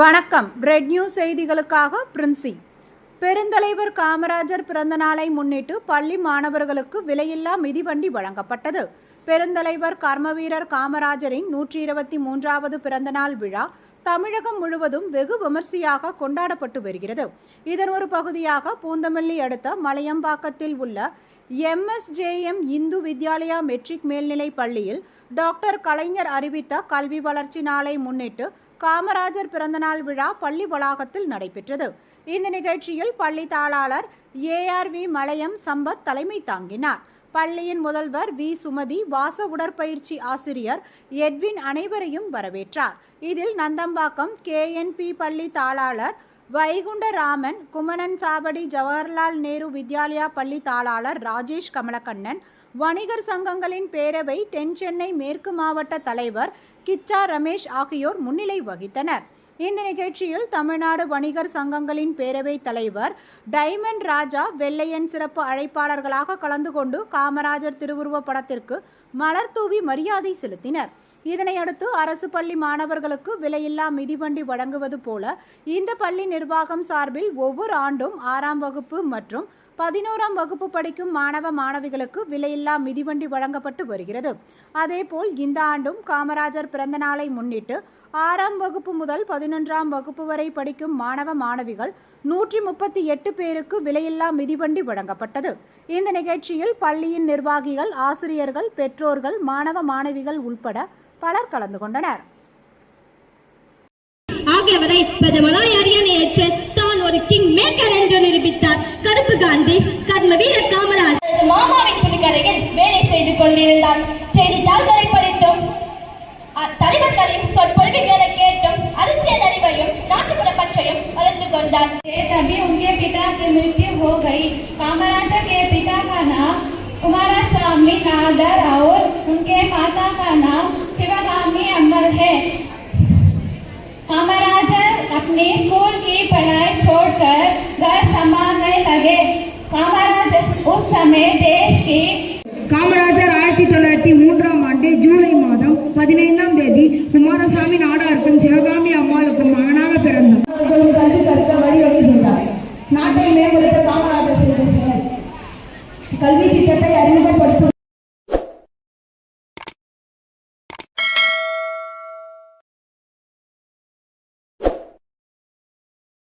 வணக்கம். Bread news செய்திகளுக்காக பிரின்சி. பெருந்தலைவர் காமராஜர் பிறந்த நாளை முன்னிட்டு பள்ளி மாணவர்களுக்கு விலையில்லா மிதிவண்டி வழங்கப்பட்டது. பெருந்தலைவர் கர்மவீரர் காமராஜரின் நூற்றி இருபத்தி மூன்றாவது பிறந்தநாள் விழா தமிழகம் முழுவதும் வெகு விமர்சையாக கொண்டாடப்பட்டு வருகிறது. இதன் ஒரு பகுதியாக பூந்தமல்லி அடுத்த மலையம்பாக்கத்தில் உள்ள எம்எஸ்ஜேஎம் இந்து வித்யாலயா மெட்ரிக் மேல்நிலைப் பள்ளியில் டாக்டர் கலைஞர் அறிவித்த கல்வி வளர்ச்சி நாளை முன்னிட்டு காமராஜர் பிறந்தநாள் விழா பள்ளி வளாகத்தில் நடைபெற்றது. இந்த நிகழ்ச்சியில் பள்ளி தாளாளர் ஏஆர்வி மலையம் சம்பத் தலைமை தாங்கினார். பள்ளியின் முதல்வர் வி சுமதி வாச உடற்பயிற்சி ஆசிரியர் எட்வின் அனைவரையும் வரவேற்றார். இதில் நந்தம்பாக்கம் கேஎன்பி பள்ளி தாளாளர் வைகுண்டராமன் குமணன் சாவடி ஜவஹர்லால் நேரு வித்யாலயா பள்ளி தாளாளர் ராஜேஷ் கமலக்கண்ணன் வணிகர் சங்கங்களின் பேரவை தென் சென்னை மேற்கு மாவட்ட தலைவர் கிச்சா ரமேஷ் ஆகியோர் முன்னிலை வகித்தனர். இந்த நிகழ்ச்சியில் தமிழ்நாடு வணிகர் சங்கங்களின் பேரவை தலைவர் டைமண்ட் ராஜா வெள்ளையன் சிறப்பு அழைப்பாளர்களாக கலந்து கொண்டு காமராஜர் திருவுருவப் படத்திற்கு மலர் தூவி மரியாதை செலுத்தினர். இதனையடுத்து அரசு பள்ளி மாணவர்களுக்கு விலையில்லா மிதிவண்டி வழங்குவது போல இந்த பள்ளி நிர்வாகம் சார்பில் ஒவ்வொரு ஆண்டும் ஆறாம் வகுப்பு மற்றும் பதினோராம் வகுப்பு படிக்கும் மாணவ மாணவிகளுக்கு விலையில்லா மிதிவண்டி வழங்கப்பட்டு வருகிறது. அதேபோல் இந்த ஆண்டும் காமராஜர் பிறந்த நாளை முன்னிட்டு ஆறாம் வகுப்பு முதல் பதினொன்றாம் வகுப்பு வரை படிக்கும் மாணவ மாணவிகள் நூற்றி முப்பத்தி எட்டு பேருக்கு விலையில்லா மிதிவண்டி வழங்கப்பட்டது. இந்த நிகழ்ச்சியில் பள்ளியின் நிர்வாகிகள் ஆசிரியர்கள் பெற்றோர்கள் மாணவ மாணவிகள் உட்பட பலர் கலந்து கொண்டனர். கருப்பு காந்தி கர்ம வீர காமராஜ் தனது மாமாவின் துணிக்கடையில் வேலை செய்து கொண்டிருந்தார் செய்தித்தாள்களை படித்தும் அ- தலைவர்களின் சொற்பொழிவுகளை கேட்டும் அரசியல் அறிவையும் நாட்டுப்புற பற்றையும் வளர்த்து கொண்டார் तभी उनके पिता की मृत्यु हो गई कामराजा के पिता का नाम कुमारस्वामी नाडर और उनके माता का नाम शिवगामी अमर है कामराजर अपनी स्कूल की पढ़ाई छोड़कर घर संभालने लगे कामराजर காமராஜர் ஆயிரத்தி தொள்ளாயிரத்தி மூன்றாம் ஆண்டு ஜூலை மாதம் பதினைந்தாம் தேதி குமாரசாமி நாடாருக்கும் சிவகாமி அம்மாளுக்கும் மகனாக பிறந்தார். கல்வி கற்க வழிவகை காமராஜர் கல்வி திட்டத்தை அறிமுகப்படுத்தும்